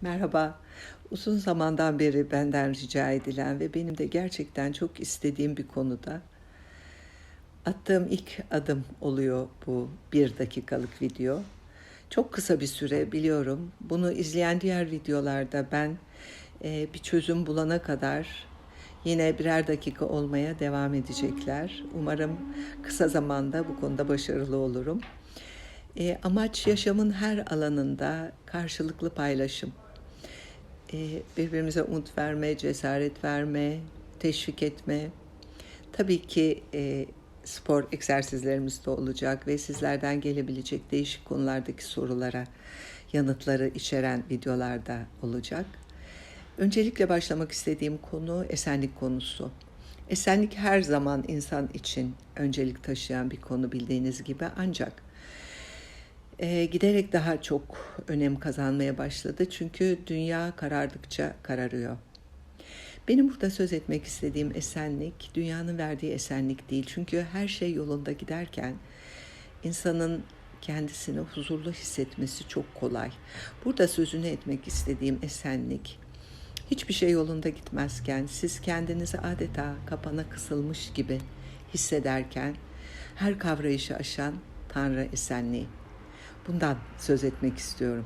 Merhaba. Uzun zamandan beri benden rica edilen ve benim de gerçekten çok istediğim bir konuda attığım ilk adım oluyor bu bir dakikalık video. Çok kısa bir süre biliyorum. Bunu izleyen diğer videolarda ben e, bir çözüm bulana kadar yine birer dakika olmaya devam edecekler. Umarım kısa zamanda bu konuda başarılı olurum. E, amaç yaşamın her alanında karşılıklı paylaşım. E, birbirimize umut verme, cesaret verme, teşvik etme. Tabii ki e, spor egzersizlerimiz de olacak ve sizlerden gelebilecek değişik konulardaki sorulara yanıtları içeren videolarda olacak. Öncelikle başlamak istediğim konu esenlik konusu. Esenlik her zaman insan için öncelik taşıyan bir konu bildiğiniz gibi ancak e, giderek daha çok önem kazanmaya başladı. Çünkü dünya karardıkça kararıyor. Benim burada söz etmek istediğim esenlik, dünyanın verdiği esenlik değil. Çünkü her şey yolunda giderken insanın kendisini huzurlu hissetmesi çok kolay. Burada sözünü etmek istediğim esenlik, hiçbir şey yolunda gitmezken, siz kendinizi adeta kapana kısılmış gibi hissederken, her kavrayışı aşan Tanrı esenliği. Bundan söz etmek istiyorum.